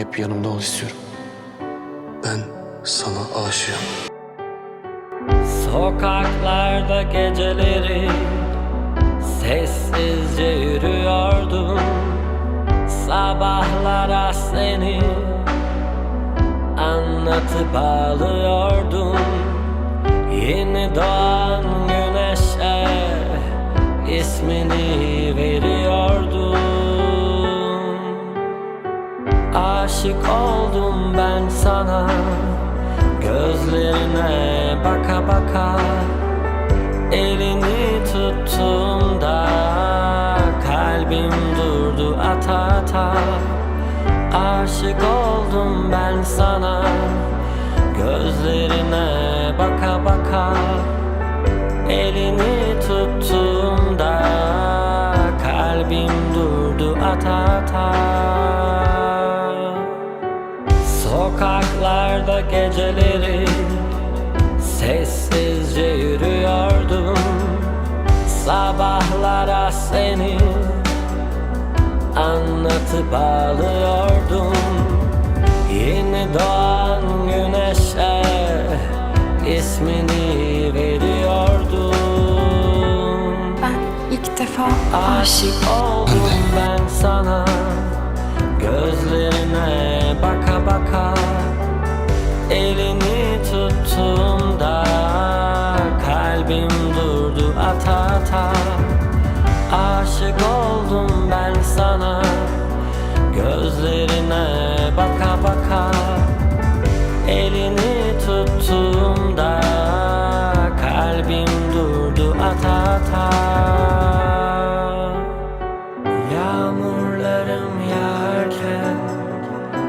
Hep yanımda ol istiyorum. Ben sana aşığım. Sokaklarda geceleri sessizce yürüyordum Sabahlara seni anlatıp ağlıyordum Yeni doğan Aşık oldum ben sana. Gözlerine baka baka Elini tuttuğumda Kalbim durdu ata ata. Aşık oldum ben sana. Gözlerine baka baka Elini tuttuğumda Kalbim durdu ata ata Sokaklarda geceleri Sessizce yürüyordum. Sabahlara seni Anlatıp ağlıyordum Yeni doğan güneşe ismini veriyordum. Ben ilk defa Aşık oldum ben sana Tuttuğumda Kalbim durdu ata ata. Aşık oldum ben sana Gözlerine baka baka. Elini tuttuğumda Kalbim durdu ata ata. Yağmurlarım yağarken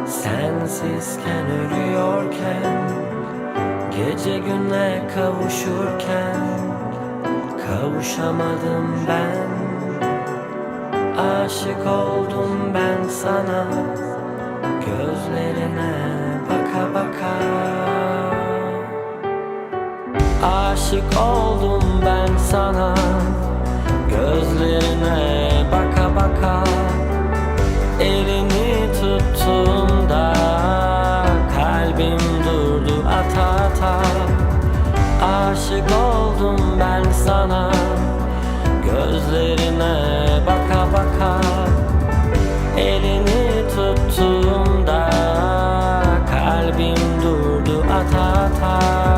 Sensizken ölüyorken Gece güne kavuşurken Kavuşamadım ben. Aşık oldum ben sana Gözlerine baka baka. Aşık oldum ben sana aşık oldum ben sana. Gözlerine baka baka Elini tuttuğumda Kalbim durdu ata ata.